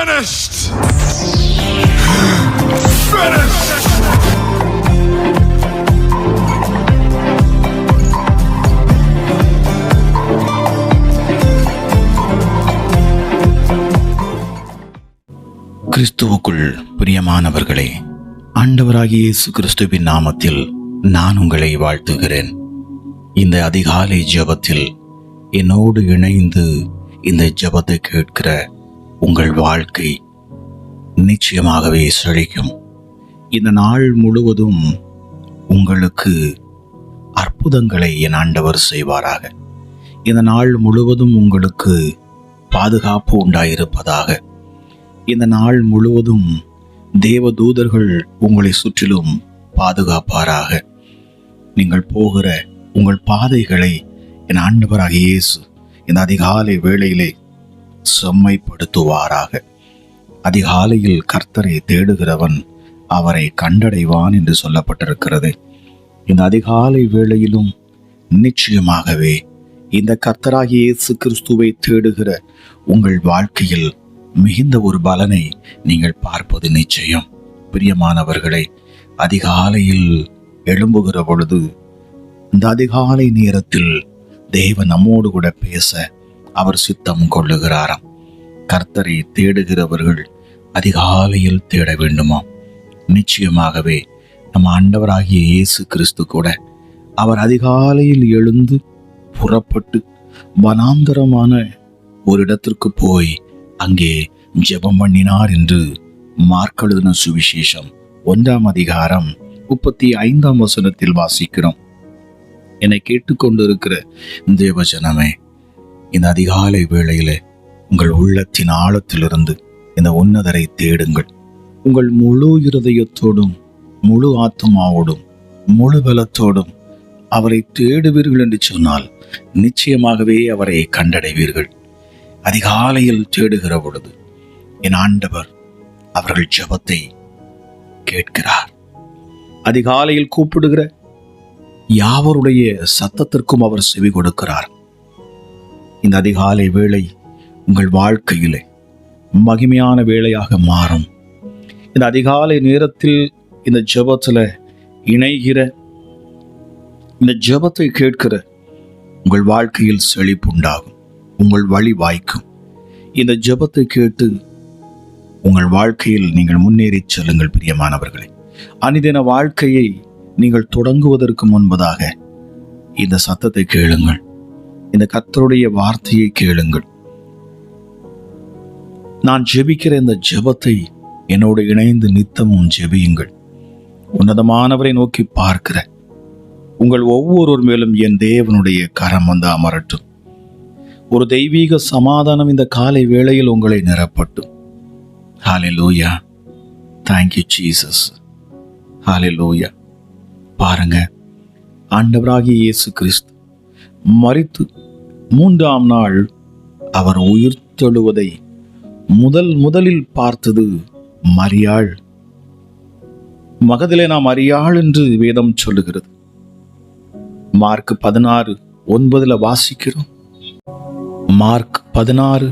finished. Finished. கிறிஸ்துவுக்குள் பிரியமானவர்களே ஆண்டவராகிய இயேசு கிறிஸ்துவின் நாமத்தில் நான் உங்களை வாழ்த்துகிறேன் இந்த அதிகாலை ஜெபத்தில் என்னோடு இணைந்து இந்த ஜபத்தை கேட்கிற உங்கள் வாழ்க்கை நிச்சயமாகவே செழிக்கும் இந்த நாள் முழுவதும் உங்களுக்கு அற்புதங்களை என் ஆண்டவர் செய்வாராக. இந்த நாள் முழுவதும் உங்களுக்கு பாதுகாப்பு உண்டாயிருப்பதாக. இந்த நாள் முழுவதும் தேவ தூதர்கள் உங்களை சுற்றிலும் பாதுகாப்பாராக. நீங்கள் போகிற உங்கள் பாதைகளை என் ஆண்டவராக இயேசு இந்த அதிகாலை வேளையிலே செம்மைப்படுத்துவாராக. அதிகாலையில் கர்த்தரை தேடுகிறவன் அவரை கண்டடைவான் என்று சொல்லப்பட்டிருக்கிறது. இந்த அதிகாலை வேளையிலும் நிச்சயமாகவே இந்த கர்த்தராகிய இயேசு கிறிஸ்துவை தேடுகிற உங்கள் வாழ்க்கையில் மிகுந்த ஒரு பலனை நீங்கள் பார்ப்பது நிச்சயம். பிரியமானவர்களை அதிகாலையில் எழும்புகிற பொழுது இந்த அதிகாலை நேரத்தில் தேவ நம்மோடு கூட பேச அவர் சித்தம் கொள்ளுகிறாராம். கர்த்தரை தேடுகிறவர்கள் அதிகாலையில் தேட வேண்டுமாம். நிச்சயமாகவே நம் ஆண்டவராகிய இயேசு கிறிஸ்து கூட அவர் அதிகாலையில் எழுந்து புறப்பட்டு வனாந்தரமான ஒரு இடத்திற்கு போய் அங்கே ஜெபம் பண்ணினார் என்று மார்க்கெழுதின சுவிசேஷம் ஒன்றாம் அதிகாரம் முப்பத்தி ஐந்தாம் வசனத்தில் வாசிக்கிறோம். என்னை கேட்டுக்கொண்டிருக்கிற தேவஜனமே இந்த அதிகாலை வேளையிலே உங்கள் உள்ளத்தின் ஆழத்திலிருந்து இந்த உன்னதரை தேடுங்கள். உங்கள் முழு இருதயத்தோடும் முழு ஆத்மாவோடும் முழு பலத்தோடும் அவரை தேடுவீர்கள் என்று சொன்னால் நிச்சயமாகவே அவரை கண்டடைவீர்கள். அதிகாலையில் தேடுகிற பொழுது என் ஆண்டவர் அவர்கள் ஜெபத்தை கேட்கிறார். அதிகாலையில் கூப்பிடுகிற யாவருடைய சத்தத்திற்கும் அவர் செவி கொடுக்கிறார். இந்த அதிகாலை வேளை உங்கள் வாழ்க்கையிலே மகிமையான வேளையாக மாறும். இந்த அதிகாலை நேரத்தில் இந்த ஜபத்தில் இணைகிற இந்த ஜெபத்தை கேட்கிற உங்கள் வாழ்க்கையில் செழிப்புண்டாகும் உங்கள் வழி வாய்க்கும். இந்த ஜெபத்தை கேட்டு உங்கள் வாழ்க்கையில் நீங்கள் முன்னேறிச் செல்லுங்கள் பிரியமானவர்களே அனிதின வாழ்க்கையை நீங்கள் தொடங்குவதற்கு முன்பதாக இந்த சத்தத்தை கேளுங்கள். இந்த கத்தருடைய வார்த்தையை கேளுங்கள். நான் ஜெபிக்கிற இந்த ஜெபத்தை என்னோடு இணைந்து நித்தமும் ஜெபியுங்கள். உன்னதமானவரை நோக்கி பார்க்கிற உங்கள் ஒவ்வொருவர் மேலும் என் தேவனுடைய கரம் வந்து அமரட்டும். ஒரு தெய்வீக சமாதானம் இந்த காலை வேளையில் உங்களை நிரப்பட்டும். ஹாலே லூயா தேங்க்யூ ஜீசஸ் ஹalleluya பாருங்க ஆண்டவராகிய இயேசு கிறிஸ்து மறித்து மூன்றாம் நாள் அவர் உயிர் தொழுவதை முதல் முதலில் பார்த்தது மரியாள். மகதிலே நாம் அறியாள் என்று வேதம் சொல்லுகிறது. மார்க் பதினாறு ஒன்பதுல வாசிக்கிறோம். மார்க் பதினாறு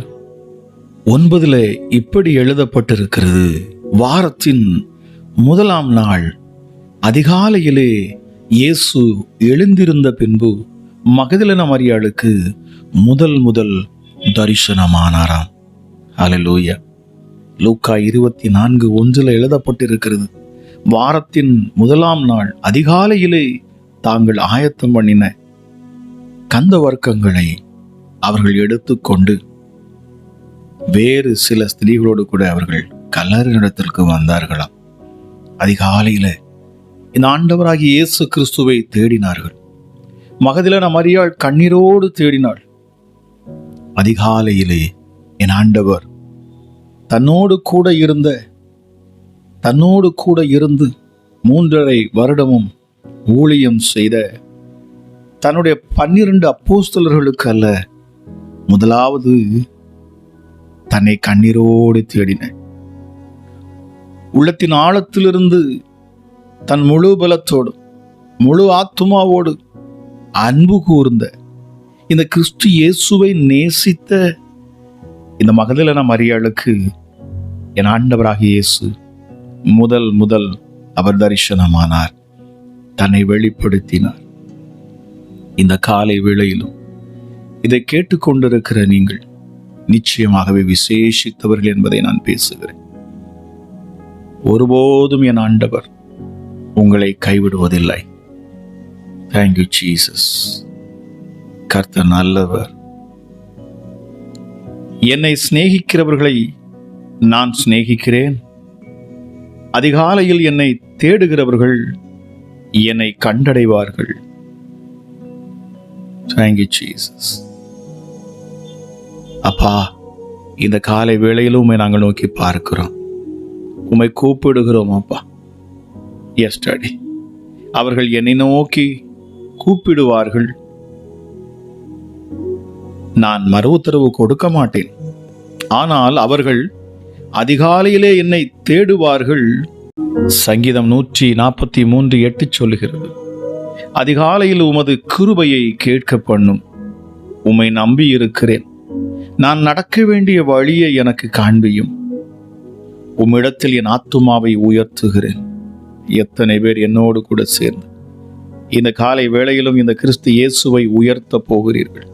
ஒன்பதுல இப்படி எழுதப்பட்டிருக்கிறது. வாரத்தின் முதலாம் நாள் அதிகாலையிலே இயேசு எழுந்திருந்த பின்பு மகதிலன மரியாளுக்கு முதல் முதல் தரிசனமானாராம். அலலூயா லூக்கா இருபத்தி நான்கு ஒன்றில் எழுதப்பட்டிருக்கிறது. வாரத்தின் முதலாம் நாள் அதிகாலையிலே தாங்கள் ஆயத்தம் பண்ணின கந்த வர்க்கங்களை அவர்கள் எடுத்துக்கொண்டு வேறு சில ஸ்திரீகளோடு கூட அவர்கள் கல்லறினிடத்திற்கு வந்தார்களாம். அதிகாலையில இந்த ஆண்டவராகிய இயேசு கிறிஸ்துவை தேடினார்கள். மகதிலன மரியாள் கண்ணீரோடு தேடினாள். அதிகாலையிலே என் ஆண்டவர் தன்னோடு கூட இருந்த தன்னோடு கூட இருந்து மூன்றரை வருடமும் ஊழியம் செய்த தன்னுடைய பன்னிரண்டு அப்போஸ்தலர்களுக்கு அல்ல முதலாவது தன்னை கண்ணீரோடு தேடின உள்ளத்தின் ஆழத்திலிருந்து தன் முழு பலத்தோடு முழு ஆத்துமாவோடு அன்பு கூர்ந்த இந்த கிறிஸ்து இயேசுவை நேசித்த இந்த மகதலன மரியாளுக்கு என் ஆண்டவராக இயேசு முதல் முதல் அவர் தரிசனமானார் தன்னை வெளிப்படுத்தினார். இந்த காலை வேளையிலும் இதை கேட்டுக்கொண்டிருக்கிற நீங்கள் நிச்சயமாகவே விசேஷித்தவர்கள் என்பதை நான் பேசுகிறேன். ஒருபோதும் என் ஆண்டவர் உங்களை கைவிடுவதில்லை. தேங்க்யூ ஜீசஸ் கர்த்த நல்லவர். என்னை சிநேகிக்கிறவர்களை நான் சிநேகிக்கிறேன். அதிகாலையில் என்னை தேடுகிறவர்கள் என்னை கண்டடைவார்கள். தேங்க்யூ ஜீசஸ் அப்பா இந்த காலை வேளையிலும் உண்மை நாங்கள் நோக்கி பார்க்கிறோம். உம்மை கூப்பிடுகிறோம் அப்பா. எஸ்டடி அவர்கள் என்னை நோக்கி கூப்பிடுவார்கள். நான் மறு உத்தரவு கொடுக்க மாட்டேன். ஆனால் அவர்கள் அதிகாலையிலே என்னை தேடுவார்கள். சங்கீதம் நூற்றி நாற்பத்தி மூன்று எட்டு சொல்லுகிறது. அதிகாலையில் உமது கிருபையை கேட்க பண்ணும். உம்மை நம்பி இருக்கிறேன் நான் நடக்க வேண்டிய வழியை எனக்கு காண்பியும். உம்மிடத்தில் என் ஆத்துமாவை உயர்த்துகிறேன். எத்தனை பேர் என்னோடு கூட சேர்ந்து இந்த காலை வேளையிலும் இந்த கிறிஸ்து இயேசுவை உயர்த்த போகிறீர்கள்.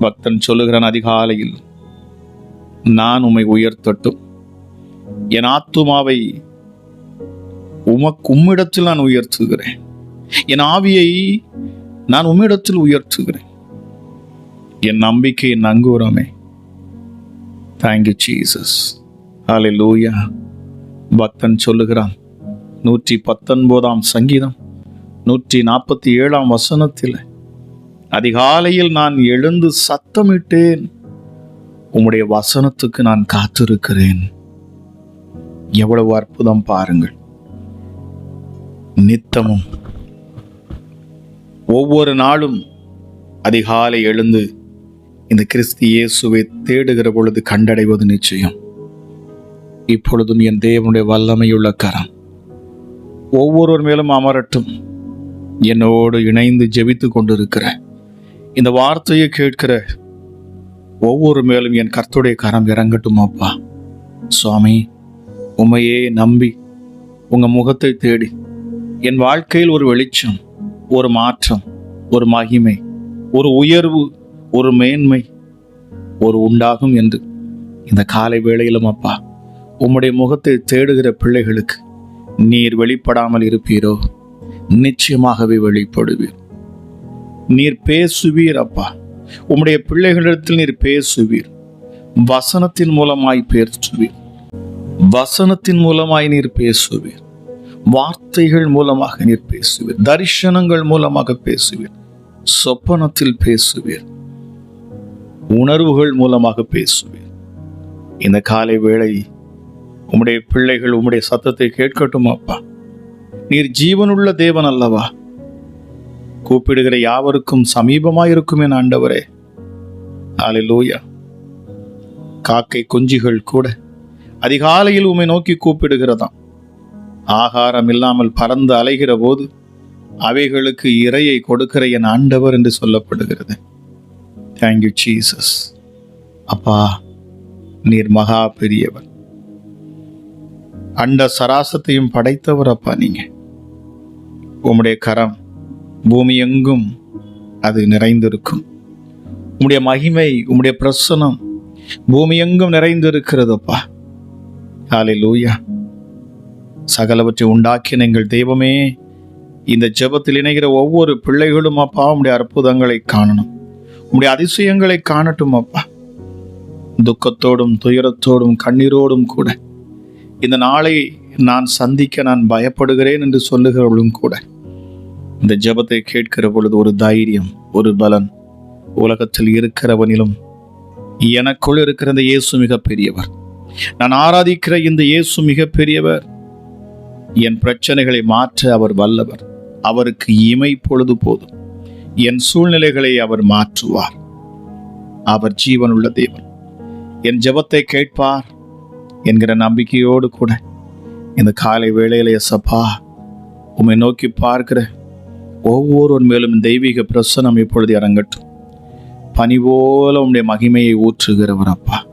பக்தன் சொல்லுகிறான் அதிகாலையில் நான் உம்மை உயர்த்தட்டும். என் ஆத்துமாவை உமக்கு உம்மிடத்தில் நான் உயர்த்துகிறேன். என் ஆவியை நான் உம்மிடத்தில் உயர்த்துகிறேன். என் நம்பிக்கை என் நங்கூரமே தேங்க்யூ ஜீசஸ் லூயா பக்தன் சொல்லுகிறான் நூற்றி பத்தொன்பதாம் சங்கீதம். நூற்றி நாற்பத்தி ஏழாம் வசனத்தில் அதிகாலையில் நான் எழுந்து சத்தமிட்டேன். உம்முடைய வசனத்துக்கு நான் காத்திருக்கிறேன். எவ்வளவு அற்புதம் பாருங்கள். நித்தமும். ஒவ்வொரு நாளும் அதிகாலை எழுந்து இந்த கிறிஸ்து இயேசுவை தேடுகிற பொழுது கண்டடைவது நிச்சயம். இப்பொழுதும் என் தேவனுடைய வல்லமையுள்ள கரம். ஒவ்வொருவர் மேலும் அமரட்டும். என்னோடு இணைந்து ஜெபித்து கொண்டிருக்கிற இந்த வார்த்தையை கேட்கிற ஒவ்வொரு மேலும் என் கர்த்துடைய கரம் இறங்கட்டுமாப்பா சுவாமி உமையே நம்பி உங்க முகத்தை தேடி என் வாழ்க்கையில் ஒரு வெளிச்சம் ஒரு மாற்றம் ஒரு மகிமை ஒரு உயர்வு ஒரு மேன்மை ஒரு உண்டாகும் என்று இந்த காலை வேளையிலும் அப்பா உம்முடைய முகத்தை தேடுகிற பிள்ளைகளுக்கு நீர் வெளிப்படாமல் இருப்பீரோ. நிச்சயமாகவே வெளிப்படுவீர். நீர் பேசுவீர் அப்பா. உம்முடைய பிள்ளைகளிடத்தில் நீர் பேசுவீர். வசனத்தின் மூலமாய் பேசுவீர். வசனத்தின் மூலமாய் நீர் பேசுவீர். வார்த்தைகள் மூலமாக நீர் பேசுவீர். தரிசனங்கள் மூலமாக பேசுவீர். சொப்பனத்தில் பேசுவீர். உணர்வுகள் மூலமாக பேசுவீர். இந்த காலை வேளை உம்முடைய பிள்ளைகள் உம்முடைய சத்தத்தை கேட்கட்டும் அப்பா? நீர் ஜீவனுள்ள தேவன் அல்லவா? கூப்பிடுகிற யாவருக்கும் சமீபமாயிருக்கும் என் ஆண்டவரே. ஹalleluya. காக்கை குஞ்சுகள் கூட அதிகாலையில் உமை நோக்கி கூப்பிடுகிறதாம். ஆகாரம் இல்லாமல் பறந்து அலைகிற போது அவைகளுக்கு இரையை கொடுக்கிற என் ஆண்டவர் என்று சொல்லப்படுகிறது. தேங்க்யூ ஜீசஸ் அப்பா நீர் மகா பெரியவர். அண்ட சராசத்தையும் படைத்தவர் அப்பா நீங்க. உம்முடைய கரம் பூமி எங்கும் அது நிறைந்திருக்கும். உம்முடைய மகிமை உம்முடைய பிரசனம் பூமி எங்கும் நிறைந்திருக்கிறதப்பா லூயா சகலவற்றை உண்டாக்கின எங்கள் தெய்வமே இந்த ஜெபத்தில் இணைகிற ஒவ்வொரு பிள்ளைகளும் அப்பா உம்முடைய அற்புதங்களை காணணும். உம்முடைய அதிசயங்களை காணட்டும் அப்பா. துக்கத்தோடும் துயரத்தோடும் கண்ணீரோடும் கூட. இந்த நாளை நான் சந்திக்க நான் பயப்படுகிறேன் என்று சொல்லுகிறவர்களும் கூட இந்த ஜபத்தை கேட்கிற பொழுது ஒரு தைரியம் ஒரு பலன் உலகத்தில் இருக்கிறவனிலும் எனக்குள் இருக்கிற இந்த இயேசு மிக பெரியவர் நான் ஆராதிக்கிற இந்த இயேசு மிக பெரியவர் என் பிரச்சனைகளை மாற்ற அவர் வல்லவர். அவருக்கு இமை பொழுது போதும். என் சூழ்நிலைகளை அவர் மாற்றுவார். அவர் ஜீவனுள்ள தேவன். என் ஜபத்தை கேட்பார். என்கிற நம்பிக்கையோடு கூட இந்த காலை வேளையில சப்பா உம்மை நோக்கி பார்க்கிற ஒவ்வொருவர் மேலும் தெய்வீக பிரசனம் இப்பொழுது இறங்கட்டும் பனி போல உம்முடைய மகிமையை ஊற்றுகிறவர் அப்பா.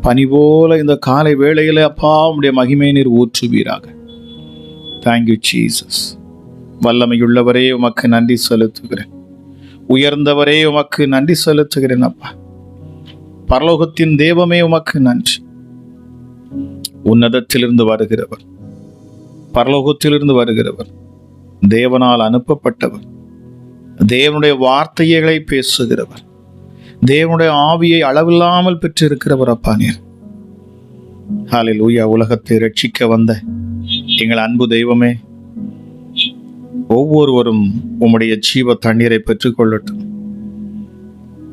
பனி போல இந்த காலை வேளையில அப்பா உம்முடைய மகிமையை நீர் ஊற்றுவீராக. தேங்க்யூ ஜீசஸ் வல்லமையுள்ளவரே உமக்கு நன்றி செலுத்துகிறேன். உயர்ந்தவரே உமக்கு நன்றி செலுத்துகிறேன் அப்பா. பரலோகத்தின் தேவமே உமக்கு நன்றி. உன்னதத்திலிருந்து வருகிறவர். பரலோகத்திலிருந்து வருகிறவர். தேவனால் அனுப்பப்பட்டவர். தேவனுடைய வார்த்தைகளை பேசுகிறவர். தேவனுடைய ஆவியை அளவில்லாமல் பெற்றிருக்கிறவர் அப்பா நீர். ஹாலில் ஊயா உலகத்தை ரட்சிக்க வந்த எங்கள் அன்பு தெய்வமே ஒவ்வொருவரும் உம்முடைய ஜீவ தண்ணீரை பெற்றுக்கொள்ளட்டும்.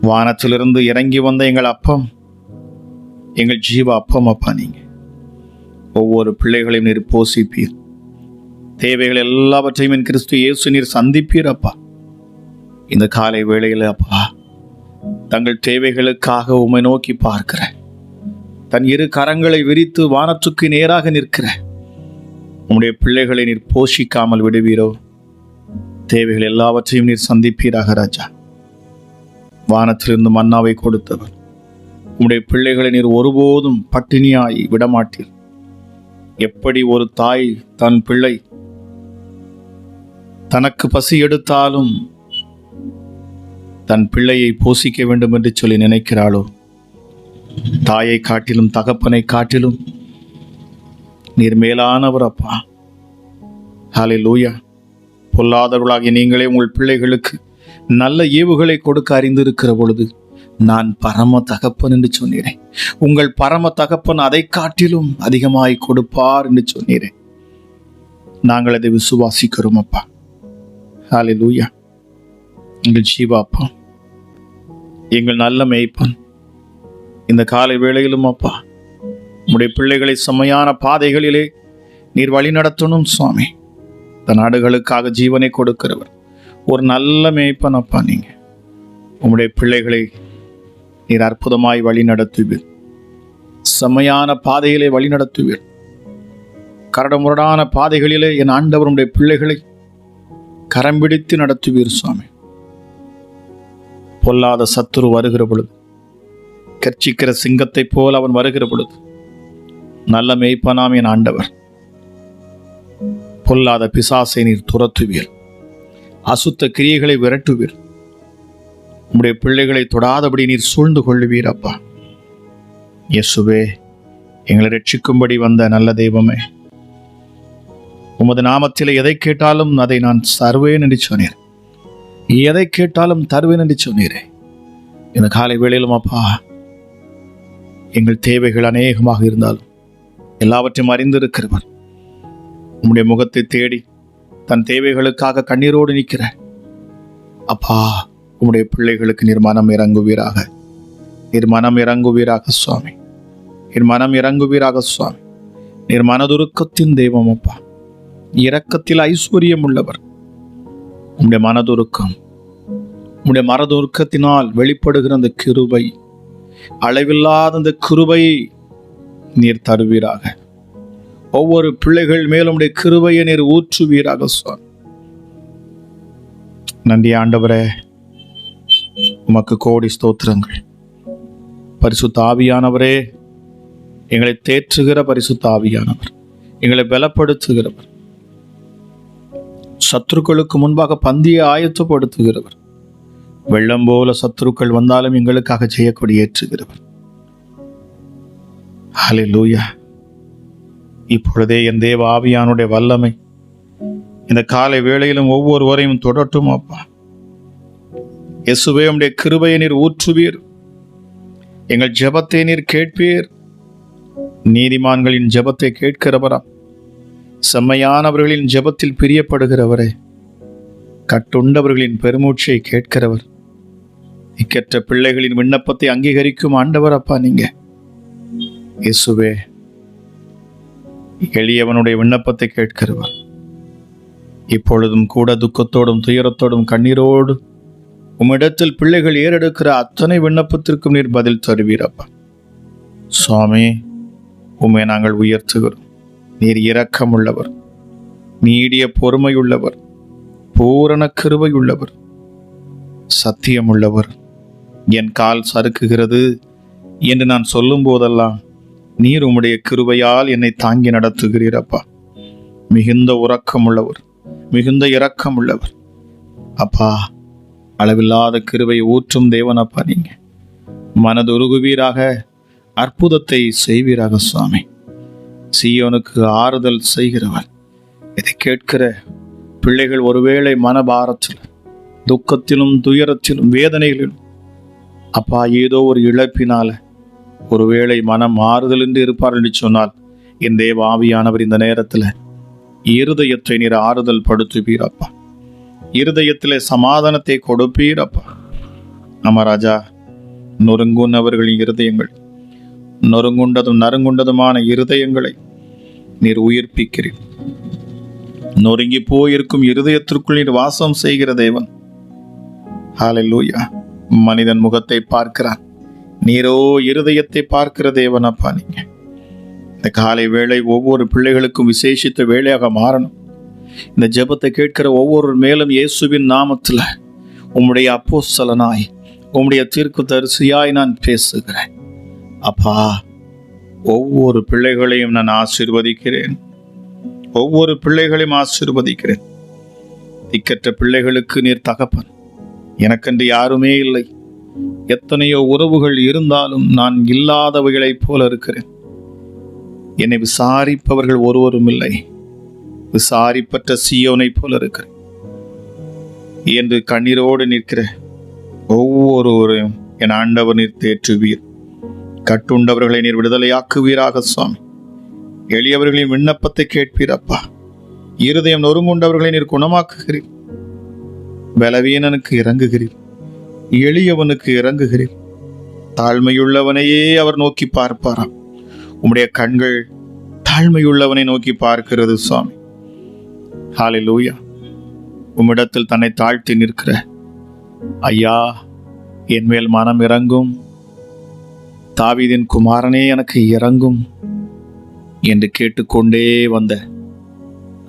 வானத்திலிருந்து இறங்கி வந்த எங்கள் அப்பம் எங்கள் ஜீவ அப்பம் அப்பா நீங்கள் ஒவ்வொரு பிள்ளைகளையும் நீர் போசிப்பீர். தேவைகள் எல்லாவற்றையும் என் கிறிஸ்து இயேசு நீர் சந்திப்பீர் அப்பா. இந்த காலை வேளையில் அப்பா தங்கள் தேவைகளுக்காக உம்மை நோக்கி பார்க்கிற தன் இரு கரங்களை விரித்து வானத்துக்கு நேராக நிற்கிற உம்முடைய பிள்ளைகளை நீர் போஷிக்காமல் விடுவீரோ? தேவைகள் எல்லாவற்றையும் நீர் சந்திப்பீராக ராஜா. வானத்திலிருந்து மன்னாவை கொடுத்தவர். உம்முடைய பிள்ளைகளை நீர் ஒருபோதும் பட்டினியாய் விடமாட்டீர். எப்படி ஒரு தாய் தன் பிள்ளை தனக்கு பசி எடுத்தாலும் தன் பிள்ளையை போஷிக்க வேண்டும் என்று சொல்லி நினைக்கிறாளோ? தாயை காட்டிலும் தகப்பனை காட்டிலும் நீர் மேலானவர் அப்பா. ஹாலே லூயா பொல்லாதவர்களாகிய நீங்களே உங்கள் பிள்ளைகளுக்கு நல்ல ஏவுகளை கொடுக்க அறிந்திருக்கிற பொழுது நான் பரம தகப்பன் என்று சொன்னீரேன் உங்கள் பரம தகப்பன் அதை காட்டிலும் அதிகமாய் கொடுப்பார் என்று சொன்னீரேன் நாங்கள் அதை விசுவாசிக்கிறோம் அப்பா. ஹாலே லூயா எங்கள் ஜீவா அப்பா. எங்கள் நல்ல மேய்ப்பன். இந்த காலை வேளையிலும் அப்பா உங்களுடைய பிள்ளைகளை செம்மையான பாதைகளிலே நீர் வழி நடத்தணும் சுவாமி. இந்த நாடுகளுக்காக ஜீவனை கொடுக்கிறவர். ஒரு நல்ல மேய்ப்பன் அப்பா நீங்கள் உங்களுடைய பிள்ளைகளை நீர் அற்புதமாய் வழி நடத்துவீர் செம்மையான பாதையிலே வழி நடத்துவீர் கரடமுரடான பாதைகளிலே என் ஆண்டவருடைய பிள்ளைகளை கரம் பிடித்து நடத்துவீர் சுவாமி. பொல்லாத சத்துரு வருகிற பொழுது கர்ச்சிக்கிற சிங்கத்தைப் போல் அவன் வருகிற பொழுது நல்ல மேய்ப்பனாம் என் ஆண்டவர். பொல்லாத பிசாசை நீர் துரத்துவீர். அசுத்த கிரியைகளை விரட்டுவீர். உம்முடைய பிள்ளைகளை தொடாதபடி நீர் சூழ்ந்து கொள்ளுவீர் அப்பா. இயேசுவே எங்களை ரட்சிக்கும்படி வந்த நல்ல தெய்வமே. உமது நாமத்தில் எதை கேட்டாலும் அதை நான் சர்வேன் என்று சொன்னீர். எதை கேட்டாலும் தருவேன் என்று சொன்னீரே. இந்த காலை வேளையிலும் அப்பா எங்கள் தேவைகள் அநேகமாக இருந்தாலும் எல்லாவற்றையும் அறிந்திருக்கிறவர். உம்முடைய முகத்தை தேடி தன் தேவைகளுக்காக கண்ணீரோடு நிற்கிற அப்பா உம்முடைய பிள்ளைகளுக்கு நீர் மனம் இறங்குவீராக. நீர் மனம் இறங்குவீராக சுவாமி. நீர் மனம் இறங்குவீராக சுவாமி. நீர் மனதுருக்கத்தின் தெய்வம் அப்பா. இரக்கத்தில் ஐஸ்வர்யம் உள்ளவர். உம்முடைய மனதுருக்கம் உம்முடைய மனதுருக்கத்தினால் வெளிப்படுகிற அந்த கிருபை அளவில்லாத அந்த கிருபை நீர் தருவீராக. ஒவ்வொரு பிள்ளைகள் மேலும் உடைய கிருபையை நீர் ஊற்றுவீராக சுவாமி. நன்றி ஆண்டவரே. உமக்கு கோடி ஸ்தோத்திரங்கள். பரிசுத்த ஆவியானவரே எங்களை தேற்றுகிற பரிசுத்த ஆவியானவர் எங்களை பலப்படுத்துகிறவர். சத்துருக்களுக்கு முன்பாக பந்தியை ஆயத்தப்படுத்துகிறவர். வெள்ளம் போல சத்துருக்கள் வந்தாலும் எங்களுக்காக செய்யக்கூடிய ஏற்றுகிறவர். ஹalleluya. இப்பொழுதே என் தேவ ஆவியானுடைய வல்லமை இந்த காலை வேளையிலும் ஒவ்வொருவரையும் தொடட்டும் அப்பா. இயேசுவே உம்முடைய கிருபையை நீர் ஊற்றுவீர். எங்கள் ஜபத்தை நீர் கேட்பீர். நீதிமான்களின் ஜெபத்தை கேட்கிறவரா? செம்மையானவர்களின் ஜெபத்தில் பிரியப்படுகிறவரே கட்டுண்டவர்களின் பெருமூச்சை கேட்கிறவர். இக்கற்ற பிள்ளைகளின் விண்ணப்பத்தை அங்கீகரிக்கும் ஆண்டவர் அப்பா நீங்க. இயேசுவே எளியவனுடைய விண்ணப்பத்தை கேட்கிறவர். இப்பொழுதும் கூட துக்கத்தோடும் துயரத்தோடும் கண்ணீரோடு உம்மிடத்தில் பிள்ளைகள் ஏறெடுக்கிற அத்தனை விண்ணப்பத்திற்கும் நீர் பதில் தருவீரப்பா. சுவாமி உம்மை நாங்கள் உயர்த்துகிறோம். நீர் இரக்கமுள்ளவர் நீடிய பொறுமையுள்ளவர் பூரண கிருபையுள்ளவர் சத்தியமுள்ளவர். என் கால் சறுக்குகிறது என்று நான் சொல்லும் போதெல்லாம் நீர் உம்முடைய கிருபையால் என்னை தாங்கி நடத்துகிறீரப்பா. மிகுந்த உறக்கம் உள்ளவர் மிகுந்த இரக்கமுள்ளவர். அப்பா அளவில்லாத கிருவை ஊற்றும் தேவனப்பா நீங்க. மனதுருகுவீராக அற்புதத்தை செய்வீராக சுவாமி. சீயோனுக்கு ஆறுதல் செய்கிறவர் இதை கேட்கிற பிள்ளைகள் ஒருவேளை மனபாரத்தில் துக்கத்திலும் துயரத்திலும் வேதனைகளிலும் அப்பா ஏதோ ஒரு இழப்பினால ஒருவேளை மனம் ஆறுதல் என்று இருப்பார் என்று சொன்னால் என் தேவ ஆவியானவர் இந்த நேரத்தில் இருதயத்தை நீர் ஆறுதல் படுத்துவீரப்பா. இருதயத்திலே சமாதானத்தை கொடுப்பீரப்பா. ஆமா ராஜா நொறுங்குன்னவர்களின் இருதயங்கள் நொறுங்குண்டதும் நறுங்குண்டதுமான இருதயங்களை நீர் உயிர்ப்பிக்கிறீர். நொறுங்கி போயிருக்கும் இருதயத்திற்குள் நீர் வாசம் செய்கிற தேவன். ஹalleluya. மனிதன் முகத்தை பார்க்கிறான். நீரோ இருதயத்தை பார்க்கிற தேவன் அப்பா நீங்க. இந்த காலை வேளை ஒவ்வொரு பிள்ளைகளுக்கும் விசேஷித்த வேலையாக மாறணும். இந்த ஜெபத்தை கேட்கிற ஒவ்வொரு மேலும் இயேசுவின் நாமத்தில் உம்முடைய அப்போ சலனாய் உம்முடைய தீர்க்கு தரிசியாய் நான் பேசுகிறேன். அப்பா ஒவ்வொரு பிள்ளைகளையும் நான் ஆசீர்வதிக்கிறேன். ஒவ்வொரு பிள்ளைகளையும் ஆசீர்வதிக்கிறேன். திக்கற்ற பிள்ளைகளுக்கு நீர் தகப்பன். எனக்கென்று யாருமே இல்லை. எத்தனையோ உறவுகள் இருந்தாலும் நான் இல்லாதவைகளைப் போல இருக்கிறேன். என்னை விசாரிப்பவர்கள் ஒருவரும் இல்லை. விசாரிப்பற்ற சியோனை போல இருக்கிறேன் என்று கண்ணீரோடு நிற்கிற ஒவ்வொருவரையும் என் ஆண்டவர் நீர் தேற்றுவீர். கட்டுண்டவர்களை நீர் விடுதலையாக்குவீராக சுவாமி. எளியவர்களின் விண்ணப்பத்தை கேட்பீரப்பா இருதயம் நொறுங்குண்டவர்களை நீர் குணமாக்குகிறீர். பலவீனனுக்கு இறங்குகிறீர். எளியவனுக்கு இறங்குகிறீர். தாழ்மையுள்ளவனையே அவர் நோக்கி பார்ப்பாராம். உம்முடைய கண்கள் தாழ்மையுள்ளவனை நோக்கி பார்க்கிறது சுவாமி. ஹalleluya. உம்மிடத்தில் தன்னை தாழ்த்தி நிற்கிற ஐயா என் மேல் மனம் இறங்கும். தாவிதின் குமாரனே எனக்கு இறங்கும் என்று கேட்டுக்கொண்டே வந்த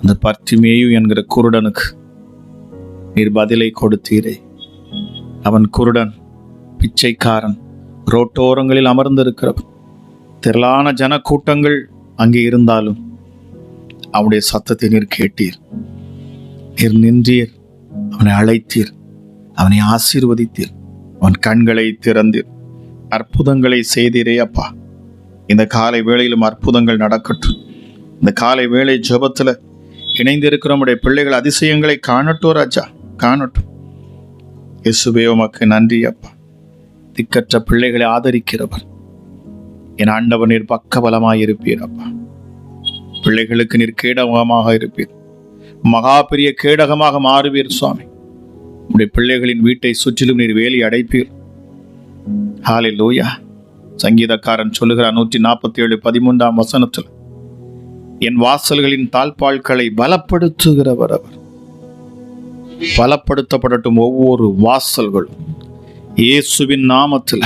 அந்த பர்த்திமேயு என்கிற குருடனுக்கு நீர் பதிலை கொடுத்தீரே. அவன் குருடன் பிச்சைக்காரன் ரோட்டோரங்களில் அமர்ந்திருக்கிறவன். திரளான ஜனக்கூட்டங்கள் அங்கே இருந்தாலும் அவனுடைய சத்தத்தை நீர் கேட்டீர். நீர் நின்றீர் அவனை அழைத்தீர் அவனை ஆசீர்வதித்தீர். அவன் கண்களை திறந்தீர். அற்புதங்களை செய்தீரே அப்பா. இந்த காலை வேளையிலும் அற்புதங்கள் நடக்கட்டும். இந்த காலை வேளை ஜபத்தில் இணைந்திருக்கிற நம்முடைய பிள்ளைகள் அதிசயங்களை காணட்டும் ராஜா காணட்டும். இயேசுவே உமக்கு நன்றி அப்பா. திக்கற்ற பிள்ளைகளை ஆதரிக்கிறவர். என் ஆண்டவனில் நீர் இருப்பீர் அப்பா. பிள்ளைகளுக்கு நீர் கேடகமாக இருப்பீர். மகா பெரிய கேடகமாக மாறுவீர் சுவாமி. உடைய பிள்ளைகளின் வீட்டை சுற்றிலும் நீர் வேலி அடைப்பீர். ஹாலே லூயா சங்கீதக்காரன் சொல்லுகிறார் நூற்றி நாற்பத்தி ஏழு பதிமூன்றாம் வசனத்தில் என் வாசல்களின் தாழ்பால்களை பலப்படுத்துகிறவர் அவர். பலப்படுத்தப்படட்டும் ஒவ்வொரு வாசல்களும். இயேசுவின் நாமத்தில்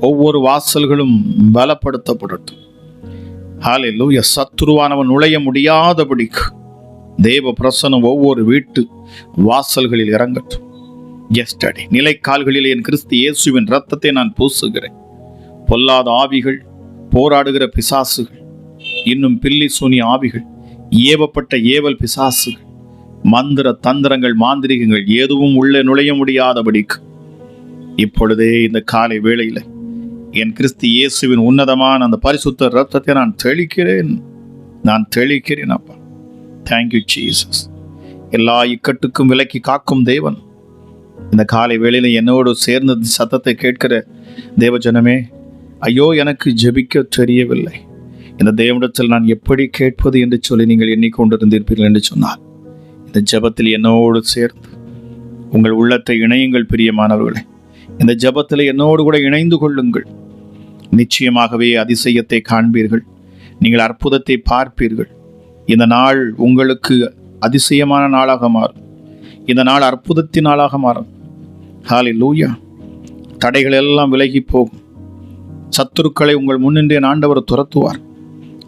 ஒவ்வொரு வாசல்களும் பலப்படுத்தப்படட்டும். ஹalleluya. சத்துருவானவன் நுழைய முடியாதபடிக்கு தேவ பிரசனம் ஒவ்வொரு வீட்டு வாசல்களில் இறங்கட்டும். எஸ்டடி நிலைக்கால்களில் என் கிறிஸ்து இயேசுவின் ரத்தத்தை நான் பூசுகிறேன். பொல்லாத ஆவிகள் போராடுகிற பிசாசுகள் இன்னும் பில்லி சூனி ஆவிகள் ஏவப்பட்ட ஏவல் பிசாசுகள் மந்திர தந்திரங்கள் மாந்திரிகங்கள் எதுவும் உள்ளே நுழைய முடியாதபடிக்கு இப்பொழுதே இந்த காலை வேளையில் என் கிறிஸ்து இயேசுவின் உன்னதமான அந்த பரிசுத்த ரத்தத்தை நான் தெளிக்கிறேன். நான் தெளிக்கிறேன் அப்பா. தேங்க்யூ ஜீசஸ் எல்லா இக்கட்டுக்கும் விலக்கி காக்கும் தேவன். இந்த காலை வேளையில் என்னோடு சேர்ந்த சத்தத்தை கேட்கிற தேவஜனமே ஐயோ எனக்கு ஜெபிக்க தெரியவில்லை. இந்த தேவனிடத்தில் நான் எப்படி கேட்பது என்று சொல்லி நீங்கள் எண்ணிக்கொண்டிருந்தீர்கள் என்று சொன்னார் இந்த ஜெபத்தில் என்னோடு சேர்ந்து உங்கள் உள்ளத்தை இணையுங்கள் பிரியமானவர்களே. இந்த ஜெபத்தில் என்னோடு கூட இணைந்து கொள்ளுங்கள். நிச்சயமாகவே அதிசயத்தை காண்பீர்கள். நீங்கள் அற்புதத்தை பார்ப்பீர்கள். இந்த நாள் உங்களுக்கு அதிசயமான நாளாக மாறும். இந்த நாள் அற்புதத்தின் நாளாக மாறும். ஹாலி லூயா தடைகள் எல்லாம் விலகி போகும். சத்துருக்களை உங்கள் முன்னின்றே ஆண்டவர் துரத்துவார்.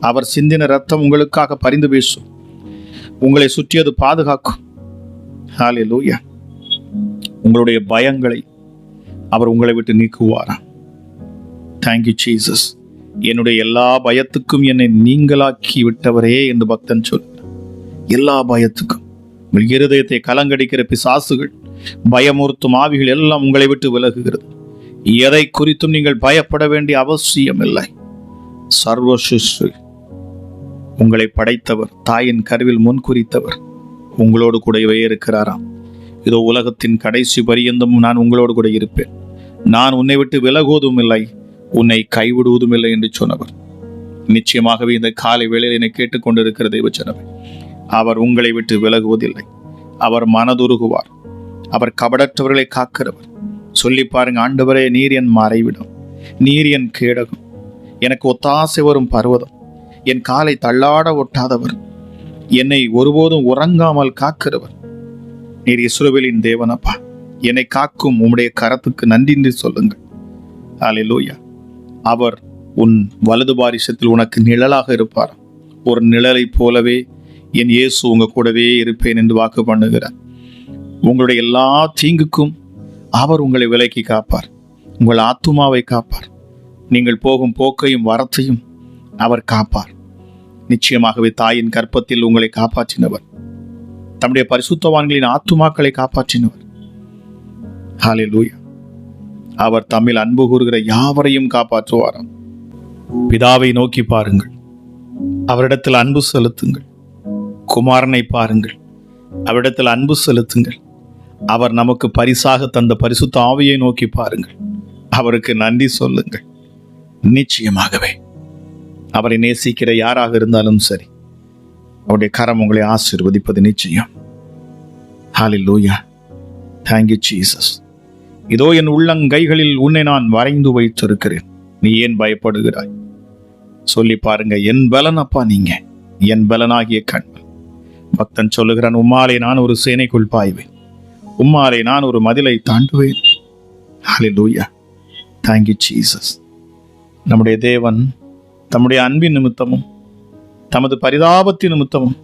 அவர் சிந்தின ரத்தம் உங்களுக்காக பரிந்து பேசும் உங்களை சுற்றியது பாதுகாக்கும். ஹாலே லூயா உங்களுடைய பயங்களை அவர் உங்களை விட்டு நீக்குவாராம் தேங்க்யூ ஜீசஸ் என்னுடைய எல்லா பயத்துக்கும் என்னை நீங்களாக்கி விட்டவரே என்று பக்தன் சொல். எல்லா பயத்துக்கும். உங்கள் இருதயத்தை கலங்கடிக்கிற பிசாசுகள் பயமுறுத்தும் ஆவிகள் எல்லாம் உங்களை விட்டு விலகுகிறது. எதை குறித்தும் நீங்கள் பயப்பட வேண்டிய அவசியம் இல்லை சர்வ உங்களை படைத்தவர் தாயின் கருவில் முன் குறித்தவர் உங்களோடு கூடவே இருக்கிறாராம். இதோ உலகத்தின் கடைசி பரியந்தம் நான் உங்களோடு கூட இருப்பேன். நான் உன்னை விட்டு விலகுவதும் இல்லை உன்னை கைவிடுவதும் இல்லை என்று சொன்னவர். நிச்சயமாகவே இந்த காலை வேளையில் என்னை கேட்டுக்கொண்டிருக்கிற தேவச்சனவை அவர் உங்களை விட்டு விலகுவதில்லை. அவர் மனதுருகுவார். அவர் கபடற்றவர்களை காக்கிறவர். சொல்லி பாருங்க ஆண்டவரே நீர் என் மறைவிடம் நீர் என் கேடகம். எனக்கு ஒத்தாசை வரும் பர்வதம். என் காலை தள்ளாட ஒட்டாதவர். என்னை ஒருபோதும் உறங்காமல் காக்கிறவர். நீர் இஸ்ரோவேலின் தேவனப்பா. என்னை காக்கும் உம்முடைய கரத்துக்கு நன்றி என்று சொல்லுங்கள். அல்லேலூயா அவர் உன் வலது பாரிசத்தில் உனக்கு நிழலாக இருப்பார். ஒரு நிழலைப் போலவே என் இயேசு உங்க கூடவே இருப்பேன் என்று வாக்கு பண்ணுகிறார். உங்களுடைய எல்லா தீங்குக்கும் அவர் உங்களை விலக்கி காப்பார். உங்கள் ஆத்துமாவை காப்பார். நீங்கள் போகும் போக்கையும் வரத்தையும் அவர் காப்பார். நிச்சயமாகவே தாயின் கற்பத்தில் உங்களை காப்பாற்றினவர். தம்முடைய பரிசுத்தவான்களின் ஆத்துமாக்களை காப்பாற்றினவர். ஹalleluya. அவர் தம்மில் அன்பு கூறுகிற யாவரையும் காப்பாற்றுவாராம். பிதாவை நோக்கி பாருங்கள். அவரிடத்தில் அன்பு செலுத்துங்கள். குமாரனை பாருங்கள். அவரிடத்தில் அன்பு செலுத்துங்கள். அவர் நமக்கு பரிசாக தந்த பரிசுத்த ஆவியை நோக்கி பாருங்கள். அவருக்கு நன்றி சொல்லுங்கள். நிச்சயமாகவே. அவரை நேசிக்கிற யாராக இருந்தாலும் சரி. அவருடைய கரம் உங்களை ஆசீர்வதிப்பது நிச்சயம். ஹalleluya thank you ஜீசஸ் இதோ என் உள்ளங்கைகளில் உன்னை நான் வரைந்து வைத்திருக்கிறேன். நீ ஏன் பயப்படுகிறாய்? சொல்லி பாருங்க என் பலன் அப்பா நீங்க. என் பலனாகிய கண் பக்தன் சொல்லுகிறான் உம்மாலே நான் ஒரு சேனைக்குள் பாய்வேன். உம்மாலே நான் ஒரு மதிலை தாண்டுவேன். ஹாலி லூயா தேங்க்யூ ஜீசஸ் நம்முடைய தேவன் தம்முடைய அன்பின் நிமித்தமும் தமது பரிதாபத்தின் நிமித்தமும்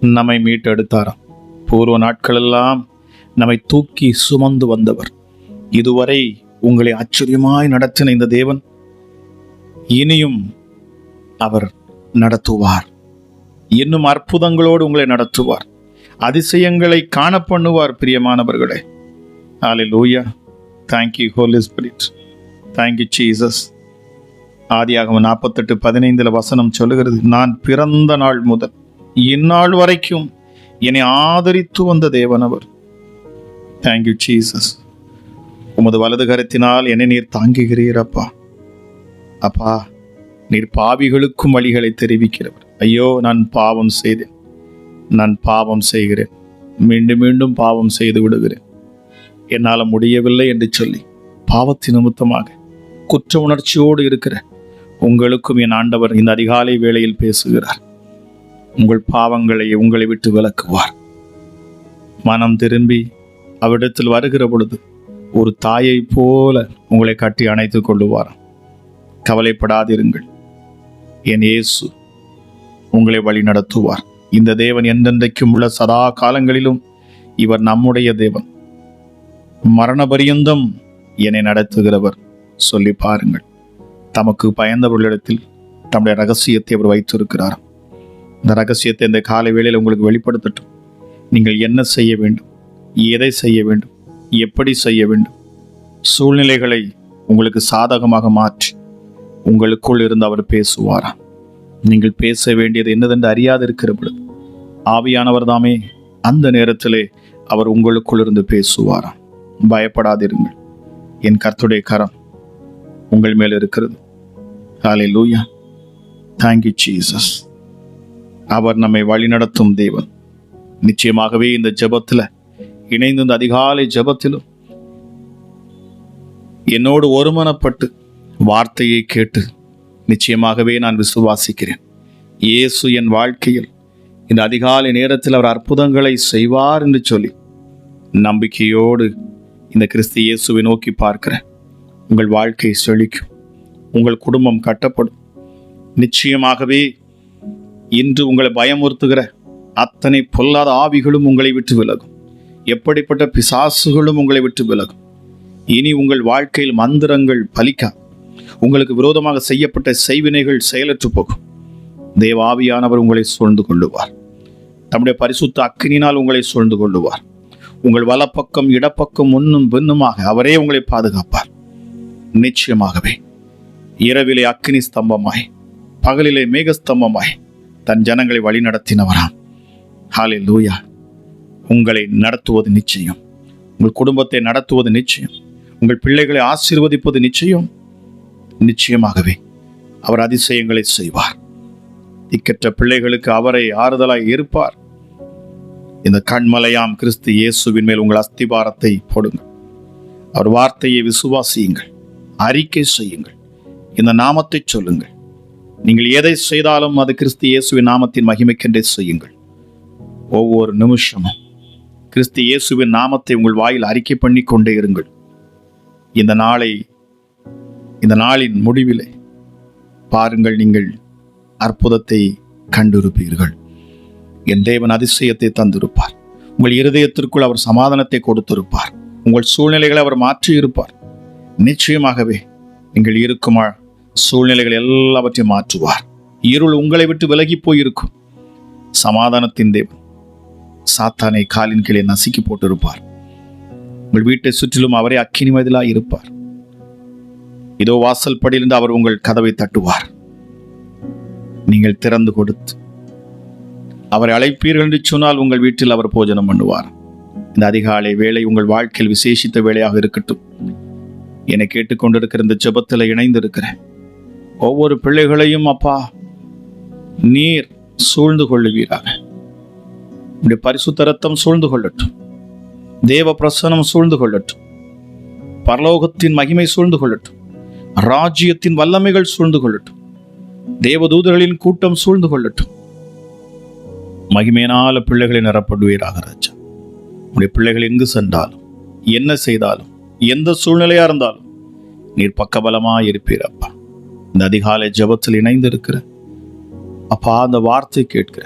நம்மை மீட்டெடுத்தாராம். பூர்வ நாட்களெல்லாம் நம்மை தூக்கி சுமந்து வந்தவர். இதுவரை உங்களை ஆச்சரியமாய் நடத்தின இந்த தேவன் இனியும் அவர் நடத்துவார். இன்னும் அற்புதங்களோடு உங்களை நடத்துவார். அதிசயங்களை காண பண்ணுவார் பிரியமானவர்களே. ஹalleluya லூயா thank you holy spirit thank you Jesus ஆதியாகவும் நாற்பத்தெட்டு பதினைந்தில் வசனம் சொல்லுகிறது நான் பிறந்த நாள் முதல் இந்நாள் வரைக்கும் என்னை ஆதரித்து வந்த தேவன் அவர். தேங்க்யூ ஜீசஸ் உமது வலது கருத்தினால் என்னை நீர் தாங்குகிறீர் அப்பா. அப்பா நீர் பாவிகளுக்கும் வழிகளை தெரிவிக்கிறவர். ஐயோ நான் பாவம் செய்தேன். நான் பாவம் செய்கிறேன். மீண்டும் மீண்டும் பாவம் செய்து விடுகிறேன். என்னால் முடியவில்லை என்று சொல்லி பாவத்தின் நிமித்தமாக குற்ற உணர்ச்சியோடு இருக்கிற உங்களுக்கும் என் ஆண்டவர் இந்த அதிகாலை வேளையில் பேசுகிறார். உங்கள் பாவங்களை உங்களை விட்டு விலக்குவார். மனம் திரும்பி அவரிடத்தில் வருகிற பொழுது ஒரு தாயை போல உங்களை கட்டி அணைத்து கொள்ளுவார். கவலைப்படாதிருங்கள். என் இயேசு உங்களை வழி நடத்துவார். இந்த தேவன் எந்தெந்தைக்கும் உள்ள சதா காலங்களிலும் இவர் நம்முடைய தேவன். மரண பரியந்தம் என்னை நடத்துகிறவர். சொல்லி பாருங்கள். தமக்கு பயந்தவர்களிடத்தில் தம்முடைய ரகசியத்தை அவர் வைத்திருக்கிறார். இந்த ரகசியத்தை இந்த காலை வேளையில் உங்களுக்கு வெளிப்படுத்தட்டும். நீங்கள் என்ன செய்ய வேண்டும் எதை செய்ய வேண்டும் எப்படி செய்ய வேண்டும் சூழ்நிலைகளை உங்களுக்கு சாதகமாக மாற்றி உங்களுக்குள் இருந்து அவர் பேசுவாரா? நீங்கள் பேச வேண்டியது என்னதென்று அறியாது இருக்கிற பொழுது ஆவியானவர் தாமே அந்த நேரத்திலே அவர் உங்களுக்குள் இருந்து பேசுவாராம் பயப்படாதிருங்கள். என் கர்த்துடைய கரம் உங்கள் மேல் இருக்கிறது. ஹாலே லூயா தேங்க்யூ ஜீசஸ் அவர் நம்மை வழிநடத்தும் தேவன். நிச்சயமாகவே இந்த ஜபத்தில் இணைந்து இந்த அதிகாலை ஜபத்திலும் என்னோடு ஒருமனப்பட்டு வார்த்தையை கேட்டு நிச்சயமாகவே நான் விசுவாசிக்கிறேன். இயேசு என் வாழ்க்கையில் இந்த அதிகாலை நேரத்தில் அவர் அற்புதங்களை செய்வார் என்று சொல்லி நம்பிக்கையோடு இந்த கிறிஸ்து இயேசுவை நோக்கி பார்க்கிறேன். உங்கள் வாழ்க்கை செழிக்கும். உங்கள் குடும்பம் கட்டப்படும். நிச்சயமாகவே இன்று உங்களை பயமுறுத்துகிற அத்தனை பொல்லாத ஆவிகளும் உங்களை விட்டு விலகும். எப்படிப்பட்ட பிசாசுகளும் உங்களை விட்டு விலகும். இனி உங்கள் வாழ்க்கையில் மந்திரங்கள் பலிக்கா உங்களுக்கு விரோதமாக செய்யப்பட்ட செய்வினைகள் செயலற்று போகும். தேவ ஆவியானவர் உங்களை சூழ்ந்து கொள்ளுவார். தம்முடைய பரிசுத்த அக்கினினால் உங்களை சூழ்ந்து கொள்ளுவார். உங்கள் வலப்பக்கம் இடப்பக்கம் முன்னும் பின்னுமாக அவரே உங்களை பாதுகாப்பார். நிச்சயமாகவே. இரவிலே அக்னி ஸ்தம்பமாய் பகலிலே மேகஸ்தம்பமாய் தன் ஜனங்களை வழிநடத்தினவராம். ஹாலே லூயா உங்களை நடத்துவது நிச்சயம். உங்கள் குடும்பத்தை நடத்துவது நிச்சயம். உங்கள் பிள்ளைகளை ஆசீர்வதிப்பது நிச்சயம். நிச்சயமாகவே அவர் அதிசயங்களை செய்வார். திக்கற்ற பிள்ளைகளுக்கு அவரை ஆறுதலாய் இருப்பார். இந்த கண்மலையாம் கிறிஸ்து இயேசுவின் மேல் உங்கள் அஸ்திபாரத்தை போடுங்கள். அவர் வார்த்தையை விசுவாசியுங்கள். அறிக்கை செய்யுங்கள். இந்த நாமத்தை சொல்லுங்கள். நீங்கள் எதை செய்தாலும் அது கிறிஸ்து இயேசுவின் நாமத்தின் மகிமைக்கென்றே செய்யுங்கள். ஒவ்வொரு நிமிஷமும் கிறிஸ்து இயேசுவின் நாமத்தை உங்கள் வாயில் அறிக்கை பண்ணி கொண்டே இருங்கள். இந்த நாளை இந்த நாளின் முடிவிலே பாருங்கள் நீங்கள் அற்புதத்தை கண்டிருப்பீர்கள். என் தேவன் அதிசயத்தை தந்திருப்பார். உங்கள் இருதயத்திற்குள் அவர் சமாதானத்தை கொடுத்திருப்பார். உங்கள் சூழ்நிலைகளை அவர் மாற்றியிருப்பார். நிச்சயமாகவே நீங்கள் இருக்குமா சூழ்நிலைகள் எல்லாவற்றையும் மாற்றுவார். இருள் உங்களை விட்டு விலகி போயிருக்கும். சமாதானத்தின் தேவன் சாத்தானை காலின் கீழே நசுக்கி போட்டிருப்பார். உங்கள் வீட்டை சுற்றிலும் அவரே அக்கினி மதிலாக இருப்பார். இதோ வாசல் படியிலிருந்து அவர் உங்கள் கதவை தட்டுவார். நீங்கள் திறந்து கொடுத்து அவரை அழைப்பீர்கள் என்று சொன்னால் உங்கள் வீட்டில் அவர் போஜனம் பண்ணுவார். இந்த அதிகாலை வேலை உங்கள் வாழ்க்கையில் விசேஷித்த வேலையாக இருக்கட்டும். என்னை கேட்டுக்கொண்டிருக்கிற இந்த ஜெபத்தில் இணைந்திருக்கிறேன். ஒவ்வொரு பிள்ளைகளையும் அப்பா நீர் சூழ்ந்து கொள்ளுவீராக. உடைய பரிசுத்த ரத்தம் சூழ்ந்து கொள்ளட்டும். தேவ பிரசனம் சூழ்ந்து கொள்ளட்டும். பரலோகத்தின் மகிமை சூழ்ந்து கொள்ளட்டும். ராஜ்யத்தின் வல்லமைகள் சூழ்ந்து கொள்ளட்டும். தேவதூதர்களின் கூட்டம் சூழ்ந்து கொள்ளட்டும். மகிமையினால பிள்ளைகளை நிரப்படுவீராக ராஜா. உடைய பிள்ளைகள் எங்கு சென்றாலும் என்ன செய்தாலும் எந்த சூழ்நிலையா இருந்தாலும் நீர் பக்கபலமா இருப்பீர் அப்பா. இந்த அதிகாலை ஜெபத்தில் இணைந்து இருக்கிற அப்பா அந்த வார்த்தை கேட்கிற.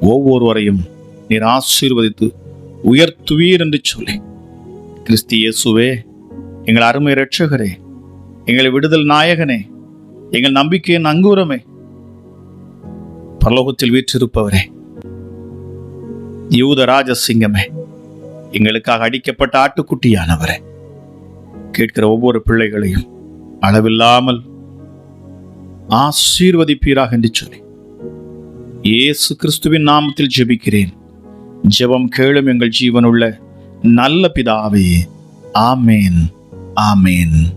ஒவ்வொருவரையும் நீர் ஆசீர்வதித்து உயர்த்துவீர் என்று சொல்லி. கிறிஸ்து இயேசுவே எங்கள் அருமை ரட்சகரே எங்களை விடுதல் நாயகனே எங்கள் நம்பிக்கையின் அங்கூரமே. பரலோகத்தில் வீற்றிருப்பவரே யூத ராஜசிங்கமே எங்களுக்காக அடிக்கப்பட்ட ஆட்டுக்குட்டியானவரே கேட்கிற ஒவ்வொரு பிள்ளைகளையும் அளவில்லாமல் ஆசீர்வதிப்பீராக என்று சொல்லி. இயேசு கிறிஸ்துவின் நாமத்தில் ஜெபிக்கிறேன். ஜெபம் கேளும் எங்கள் ஜீவனுள்ள நல்ல பிதாவே. ஆமேன். ஆமேன்.